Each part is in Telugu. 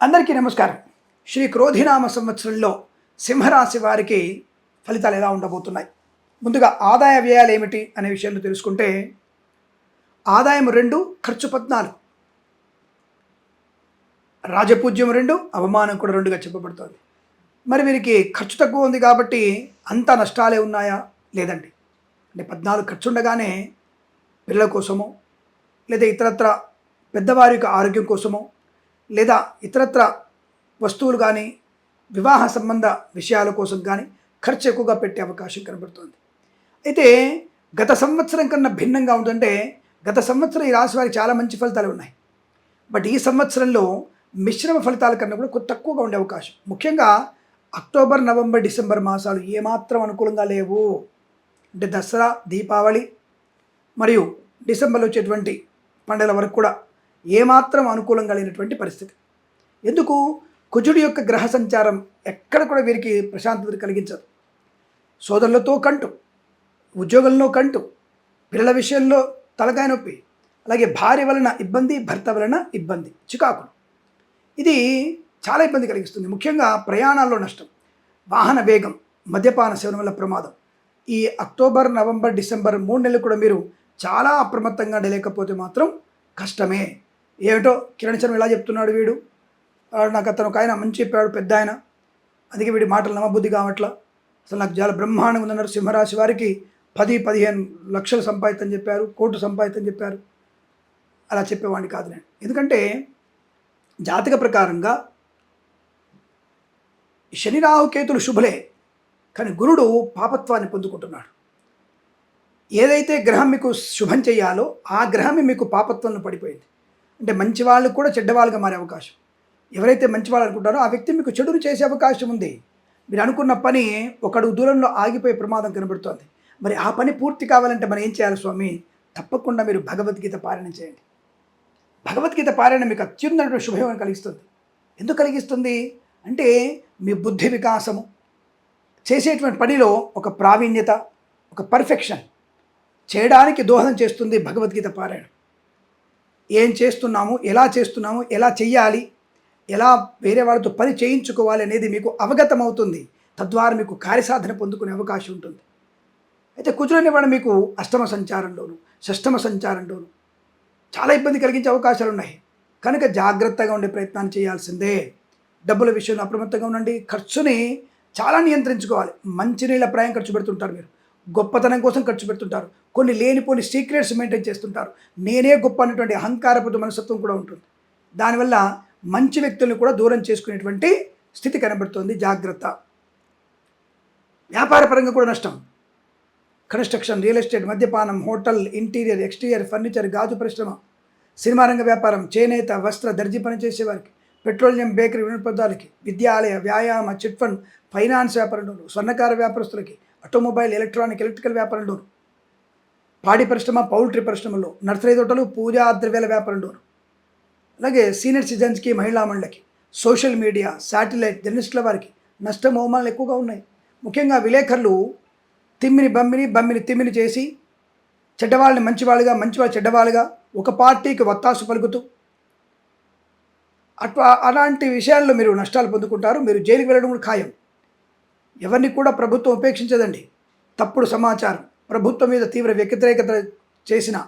అందరికీ నమస్కారం. శ్రీ క్రోధినామ సంవత్సరంలో సింహరాశి వారికి ఫలితాలు ఎలా ఉండబోతున్నాయి? ముందుగా ఆదాయ వ్యయాలు ఏమిటి అనే విషయంలో తెలుసుకుంటే ఆదాయం రెండు ఖర్చు పద్నాలుగు. రాజపూజ్యం రెండు అవమానం కూడా రెండుగా చెప్పబడుతోంది. మరి వీరికి ఖర్చు తక్కువ ఉంది కాబట్టి అంత నష్టాలే ఉన్నాయా? లేదండి. అంటే పద్నాలుగు ఖర్చు ఉండగానే పిల్లల కోసమో లేదా ఇతరత్ర పెద్దవారి యొక్క ఆరోగ్యం కోసమో లేదా ఇతరత్ర వస్తువులు కానీ వివాహ సంబంధ విషయాల కోసం కానీ ఖర్చు ఎక్కువగా పెట్టే అవకాశం కనబడుతుంది. అయితే గత సంవత్సరం కన్నా భిన్నంగా ఉందంటే గత సంవత్సరం ఈ రాశి వారికి చాలా మంచి ఫలితాలు ఉన్నాయి. బట్ ఈ సంవత్సరంలో మిశ్రమ ఫలితాల కన్నా కూడా కొంత తక్కువగా ఉండే అవకాశం. ముఖ్యంగా అక్టోబర్ నవంబర్ డిసెంబర్ మాసాలు ఏమాత్రం అనుకూలంగా లేవు. అంటే దసరా దీపావళి మరియు డిసెంబర్లో వచ్చేటువంటి పండుగల వరకు కూడా ఏమాత్రం అనుకూలంగా లేనటువంటి పరిస్థితి. ఎందుకు? కుజుడి యొక్క గ్రహ సంచారం ఎక్కడ కూడా వీరికి ప్రశాంతత కలిగించదు. సోదరులతో కంటు ఉద్యోగంలో కంటు పిల్లల విషయంలో తలకాయ నొప్పి అలాగే భార్య వలన ఇబ్బంది భర్త వలన ఇబ్బంది చికాకులు ఇది చాలా ఇబ్బంది కలిగిస్తుంది. ముఖ్యంగా ప్రయాణాల్లో నష్టం వాహన వేగం మద్యపాన సేవన వల్ల ప్రమాదం. ఈ అక్టోబర్ నవంబర్ డిసెంబర్ మూడు నెలలు కూడా మీరు చాలా అప్రమత్తంగా లేకపోతే మాత్రం కష్టమే. ఏమిటో కిరణ్ శర్మ ఇలా చెప్తున్నాడు వీడు? నాకు అతను ఒక ఆయన మంచి చెప్పాడు పెద్ద ఆయన. అందుకే వీడి మాటలు నమ్మబుద్ధి కావట్లా. అసలు నాకు చాలా బ్రహ్మాండంగా ఉందన్నారు సింహరాశి వారికి. పది పదిహేను లక్షలు సంపాదితని చెప్పారు కోట్లు సంపాదితని చెప్పారు. అలా చెప్పేవాడిని కాదు నేను. ఎందుకంటే జాతక ప్రకారంగా శని రాహుకేతులు శుభలే కానీ గురుడు పాపత్వాన్ని పొందుకుంటున్నాడు. ఏదైతే గ్రహం మీకు శుభం చేయాలో ఆ గ్రహమే మీకు పాపత్వంలో పడిపోయింది. అంటే మంచి వాళ్ళు కూడా చెడ్డవాళ్ళుగా మారే అవకాశం. ఎవరైతే మంచి వాళ్ళు అనుకుంటారో ఆ వ్యక్తి మీకు చెడును చేసే అవకాశం ఉంది. మీరు అనుకున్న పని ఒకడు దూరంలో ఆగిపోయే ప్రమాదం కనబడుతోంది. మరి ఆ పని పూర్తి కావాలంటే మనం ఏం చేయాలి స్వామి? తప్పకుండా మీరు భగవద్గీత పారాయణ చేయండి. భగవద్గీత పారాయణ మీకు అత్యున్నత శుభయోగం కలిగిస్తుంది. ఎందుకు కలిగిస్తుంది? అంటే మీ బుద్ధి వికాసము. చేసేటువంటి పనిలో ఒక ప్రావీణ్యత ఒక పర్ఫెక్షన్. చేయడానికి దోహదం చేస్తుంది భగవద్గీత పారాయణం. ఏం చేస్తున్నాము ఎలా చేస్తున్నాము ఎలా చెయ్యాలి ఎలా వేరే వాళ్ళతో పని చేయించుకోవాలి అనేది మీకు అవగతం అవుతుంది తద్వారా మీకు కార్యసాధన పొందుకునే అవకాశం ఉంటుంది. అయితే కుజులని మీకు అష్టమ సంచారంలోను షష్టమ సంచారంలోను చాలా ఇబ్బంది కలిగించే అవకాశాలు ఉన్నాయి. కనుక జాగ్రత్తగా ఉండే ప్రయత్నాన్ని చేయాల్సిందే. డబ్బుల విషయంలో అప్రమత్తంగా ఉండండి. ఖర్చుని చాలా నియంత్రించుకోవాలి. మంచినీళ్ళ ప్రాయం ఖర్చు పెడుతుంటారు మీరు. గొప్పతనం కోసం ఖర్చు పెడుతుంటారు. కొన్ని లేనిపోని సీక్రెట్స్ మెయింటైన్ చేస్తుంటారు. నేనే గొప్ప అన్నటువంటి అహంకారపు మనస్తత్వం కూడా ఉంటుంది. దానివల్ల మంచి వ్యక్తుల్ని కూడా దూరం చేసుకునేటువంటి స్థితి కనబడుతుంది. జాగ్రత్త. వ్యాపార పరంగా కూడా నష్టం. కన్స్ట్రక్షన్ రియల్ ఎస్టేట్ మద్యపానం హోటల్ ఇంటీరియర్ ఎక్స్టీరియర్ ఫర్నిచర్ గాజు పరిశ్రమ సినిమా రంగ వ్యాపారం చేనేత వస్త్ర దర్జీ పని చేసేవారికి పెట్రోలియం బేకరీ వినోదాలకి విద్యాలయ వ్యాయామ చిట్ ఫండ్ ఫైనాన్స్ వ్యాపారంలో స్వర్ణకార వ్యాపారస్తులకి ఆటోమొబైల్ ఎలక్ట్రానిక్ ఎలక్ట్రికల్ వ్యాపారంలోను పాడి పరిశ్రమ పౌల్ట్రీ పరిశ్రమలో. నర్సరీ తోటలు పూజా ద్రవ్యాల వ్యాపారంలోను అలాగే సీనియర్ సిటిజన్స్కి మహిళా మండలకి. సోషల్ మీడియా శాటిలైట్ జర్నలిస్టుల వారికి నష్టం అవమానాలు ఎక్కువగా ఉన్నాయి. ముఖ్యంగా విలేకరులు తిమ్మిని బమ్మిని బమ్మిని తిమ్మిని చేసి చెడ్డవాళ్ళని మంచివాళ్ళుగా మంచివాళ్ళు చెడ్డవాళ్ళుగా ఒక పార్టీకి వత్తాసు పలుకుతూ అట్లా అలాంటి విషయాల్లో మీరు నష్టాలు పొందుకుంటారు. మీరు జైలుకి వెళ్ళడం కూడా ఖాయం. ఎవరిని కూడా ప్రభుత్వం ఉపేక్షించదండి. తప్పుడు సమాచారం ప్రభుత్వం మీద తీవ్ర వ్యతిరేకత చేసిన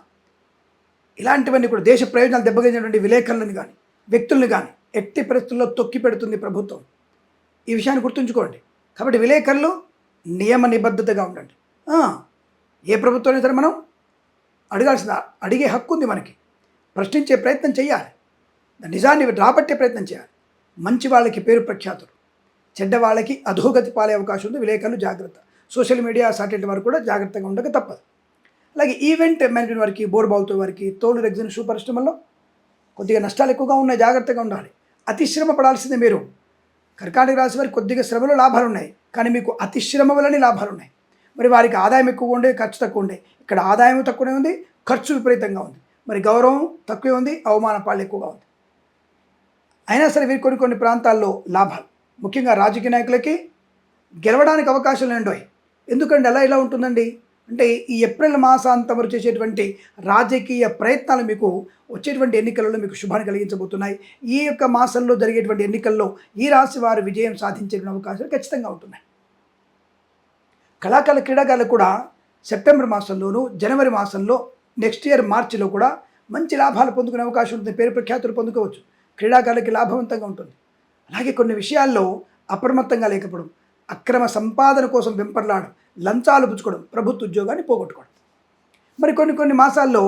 ఇలాంటివన్నీ కూడా దేశ ప్రయోజనాలు దెబ్బతిన్నటువంటి విలేకరులను కానీ వ్యక్తులను కానీ ఎట్టి పరిస్థితుల్లో తొక్కి పెడుతుంది ప్రభుత్వం. ఈ విషయాన్ని గుర్తుంచుకోండి. కాబట్టి విలేకరులు నియమ నిబద్ధతగా ఉండండి. ఏ ప్రభుత్వం సరే మనం అడగాల్సిన అడిగే హక్కు ఉంది మనకి. ప్రశ్నించే ప్రయత్నం చేయాలి. నిజాన్ని రాబట్టే ప్రయత్నం చేయాలి. మంచి వాళ్ళకి పేరు ప్రఖ్యాతులు. చెడ్డ వాళ్ళకి అధోగతి పాలే అవకాశం ఉంది. విలేకరులు జాగ్రత్త. సోషల్ మీడియా సాటిలైట్ వారు కూడా జాగ్రత్తగా ఉండక తప్పదు. అలాగే ఈవెంట్ మేనేజ్మెంట్ వారికి బోర్బాల్తో వారికి తోలు రెగ్జిన్ షూ పరిశ్రమల్లో కొద్దిగా నష్టాలు ఎక్కువగా ఉన్నాయి. జాగ్రత్తగా ఉండాలి. అతి శ్రమ పడాల్సిందే మీరు. కర్కాటక రాశి వారికి కొద్దిగా శ్రమలో లాభాలు ఉన్నాయి. కానీ మీకు అతి శ్రమ వల్లనే లాభాలు ఉన్నాయి. మరి వారికి ఆదాయం ఎక్కువగా ఉండే ఖర్చు తక్కువ ఉండే. ఇక్కడ ఆదాయం తక్కువనే ఉంది ఖర్చు విపరీతంగా ఉంది. మరి గౌరవం తక్కువే ఉంది అవమాన పాళ్ళు ఎక్కువగా ఉంది. అయినా సరే వీరు కొన్ని కొన్ని ప్రాంతాల్లో లాభాలు. ముఖ్యంగా రాజకీయ నాయకులకి గెలవడానికి అవకాశాలు ఉండవు ఎందుకంటే అలా ఇలా ఉంటుందండి? అంటే ఈ ఏప్రిల్ మాసాంతం వరకు చేసేటువంటి రాజకీయ ప్రయత్నాలు మీకు వచ్చేటువంటి ఎన్నికలలో మీకు శుభాన్ని కలిగించబోతున్నాయి. ఈ యొక్క మాసంలో జరిగేటువంటి ఎన్నికల్లో ఈ రాశి వారు విజయం సాధించే అవకాశాలు ఖచ్చితంగా ఉంటున్నాయి. కళాకారుల క్రీడాకారులు కూడా సెప్టెంబర్ మాసంలోనూ జనవరి మాసంలో నెక్స్ట్ ఇయర్ మార్చిలో కూడా మంచి లాభాలు పొందుకునే అవకాశం ఉంటుంది. పేరు ప్రఖ్యాతులు పొందుకోవచ్చు. క్రీడాకారులకి లాభవంతంగా ఉంటుంది. అలాగే కొన్ని విషయాల్లో అప్రమత్తంగా లేకపోవడం అక్రమ సంపాదన కోసం వెంపర్లాడడం లంచాలు పుచ్చుకోవడం ప్రభుత్వ ఉద్యోగాన్ని పోగొట్టుకోవడం. మరి కొన్ని కొన్ని మాసాల్లో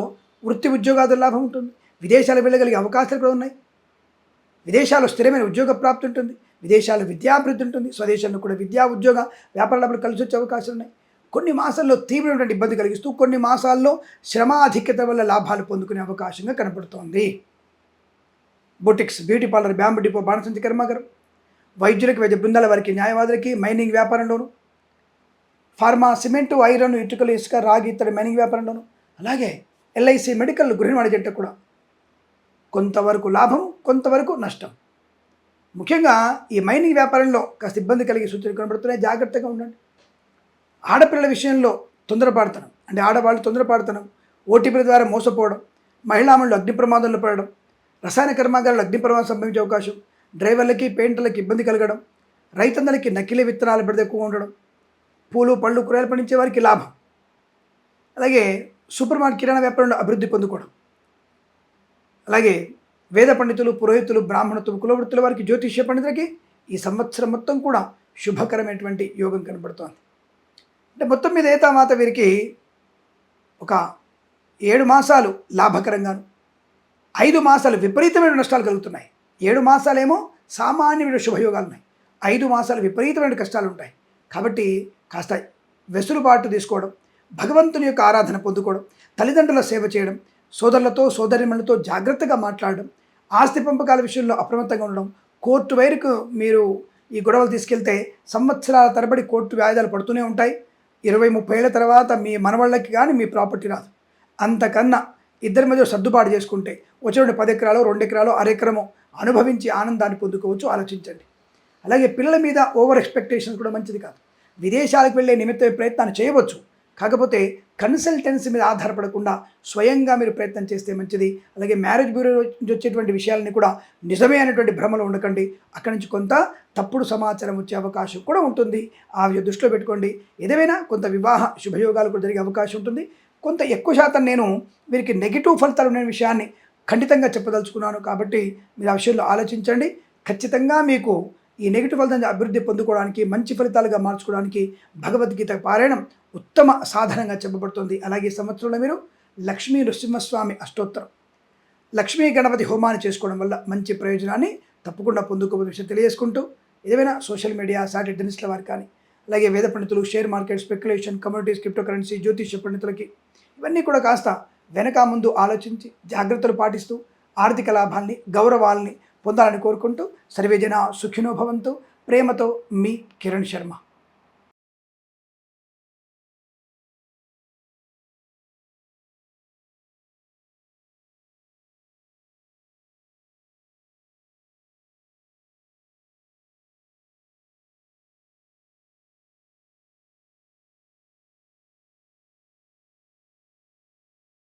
వృత్తి ఉద్యోగాదుల లాభం ఉంటుంది విదేశాలు వెళ్ళగలిగే అవకాశాలు కూడా ఉన్నాయి. విదేశాల్లో స్థిరమైన ఉద్యోగ ప్రాప్తి ఉంటుంది విదేశాల్లో విద్యాభివృద్ధి ఉంటుంది స్వదేశంలో కూడా విద్యా ఉద్యోగ వ్యాపారాలు కలిసి వచ్చే అవకాశాలు ఉన్నాయి. కొన్ని మాసాల్లో తీవ్రమైనటువంటి ఇబ్బంది కలిగిస్తూ కొన్ని మాసాల్లో శ్రమాధిక్యత వల్ల లాభాలు పొందుకునే అవకాశంగా కనపడుతోంది. Boutiques beauty parlour bamboo depot బాణసంచి కర్మాగారం వైద్యులకు వైద్య బృందాల వారికి న్యాయవాదులకి మైనింగ్ వ్యాపారంలోను ఫార్మా సిమెంటు ఐరన్ ఇటుకలు ఇసుక రాగి ఇత్తడి మైనింగ్ వ్యాపారంలోను అలాగే ఎల్ఐసి మెడికల్ గృహిణి జంట కూడా. కొంతవరకు లాభం కొంతవరకు నష్టం. ముఖ్యంగా ఈ మైనింగ్ వ్యాపారంలో కాస్త ఇబ్బంది కలిగే సూచనలు కనబడుతున్నాయి. జాగ్రత్తగా ఉండండి. ఆడపిల్లల విషయంలో తొందరపాడుతనం అంటే ఆడవాళ్ళు తొందరపాడుతనం ఓటీపీల ద్వారా మోసపోవడం. మహిళామణులు అగ్ని ప్రమాదంలో పడడం. రసాయన కర్మాగారాలు అగ్ని ప్రమాదం సంభవించే అవకాశం డ్రైవర్లకి పెయింటర్లకి ఇబ్బంది కలగడం రైతన్నలకి నకిలీ విత్తనాలు పెడితే ఎక్కువ ఉండడం పూలు పళ్ళు కూరగాయలు పండించే వారికి లాభం. అలాగే సూపర్ మార్కెట్ కిరాణా వ్యాపారంలో అభివృద్ధి పొందుకోవడం. అలాగే వేద పండితులు పురోహితులు బ్రాహ్మణత్వం కులవృత్తుల వారికి జ్యోతిష్య పండితులకి ఈ సంవత్సరం మొత్తం కూడా శుభకరమైనటువంటి యోగం కనబడుతోంది. అంటే మొత్తం మీద ఏతామాత వీరికి ఒక ఏడు మాసాలు లాభకరంగాను ఐదు మాసాలు విపరీతమైన నష్టాలు కలుగుతున్నాయి. ఏడు మాసాలేమో సామాన్యమైన శుభయోగాలు ఉన్నాయి ఐదు మాసాలు విపరీతమైన కష్టాలు ఉంటాయి కాబట్టి కాస్త వెసులుబాటు తీసుకోవడం భగవంతుని యొక్క ఆరాధన పొందుకోవడం తల్లిదండ్రుల సేవ చేయడం సోదరులతో సోదరిమణులతో జాగ్రత్తగా మాట్లాడడం ఆస్తి పంపకాల విషయంలో అప్రమత్తంగా ఉండడం కోర్టు వైరుకు మీరు ఈ గొడవలు తీసుకెళ్తే సంవత్సరాల తరబడి కోర్టు వాయిదాలు పడుతూనే ఉంటాయి. ఇరవై ముప్పై ఏళ్ళ తర్వాత మీ మనవాళ్ళకి కానీ మీ ప్రాపర్టీ రాదు. అంతకన్నా ఇద్దరి మధ్య సర్దుబాటు చేసుకుంటే వచ్చినటువంటి పది ఎకరాలు రెండు ఎకరాలు అరెకరము అనుభవించి ఆనందాన్ని పొందుకోవచ్చు. ఆలోచించండి. అలాగే పిల్లల మీద ఓవర్ ఎక్స్పెక్టేషన్స్ కూడా మంచిది కాదు. విదేశాలకు వెళ్ళే నిమిత్తం ప్రయత్నాన్ని చేయవచ్చు. కాకపోతే కన్సల్టెన్సీ మీద ఆధారపడకుండా స్వయంగా మీరు ప్రయత్నం చేస్తే మంచిది. అలాగే మ్యారేజ్ బ్యూరో నుంచి వచ్చేటువంటి విషయాలని కూడా నిజమే అనేటువంటి భ్రమలో ఉండకండి. అక్కడి నుంచి కొంత తప్పుడు సమాచారం వచ్చే అవకాశం కూడా ఉంటుంది. ఆ దృష్టిలో పెట్టుకోండి. ఏదేమైనా కొంత వివాహ శుభయోగాలు కూడా జరిగే అవకాశం ఉంటుంది. కొంత ఎక్కువ శాతం నేను వీరికి నెగిటివ్ ఫలితాలు ఉన్న విషయాన్ని ఖండితంగా చెప్పదలుచుకున్నాను కాబట్టి మీరు ఆ విషయంలో ఆలోచించండి. ఖచ్చితంగా మీకు ఈ నెగిటివ్ ఫలితాన్ని అభివృద్ధి పొందుకోవడానికి మంచి ఫలితాలుగా మార్చుకోవడానికి భగవద్గీత పారాయణం ఉత్తమ సాధనంగా చెప్పబడుతుంది. అలాగే సంవత్సరంలో మీరు లక్ష్మీ నృసింహస్వామి అష్టోత్తరం లక్ష్మీ గణపతి హోమాన్ని చేసుకోవడం వల్ల మంచి ప్రయోజనాన్ని తప్పకుండా పొందుకోబోయే విషయం తెలియజేసుకుంటూ ఏదైనా సోషల్ మీడియా సాటిలైట్ జర్నలిస్టుల వారు కానీ అలాగే వేద పండితులు share market speculation communities crypto currency జ్యోతిష్య పండితులకి ఇవన్నీ కూడా కాస్త వెనక ముందు ఆలోచించి జాగ్రత్తలు పాటిస్తూ ఆర్థిక లాభాల్ని గౌరవాల్ని పొందాలని కోరుకుంటూ సర్వేజన సుఖినోభవంతో ప్రేమతో మీ కిరణ్ శర్మ.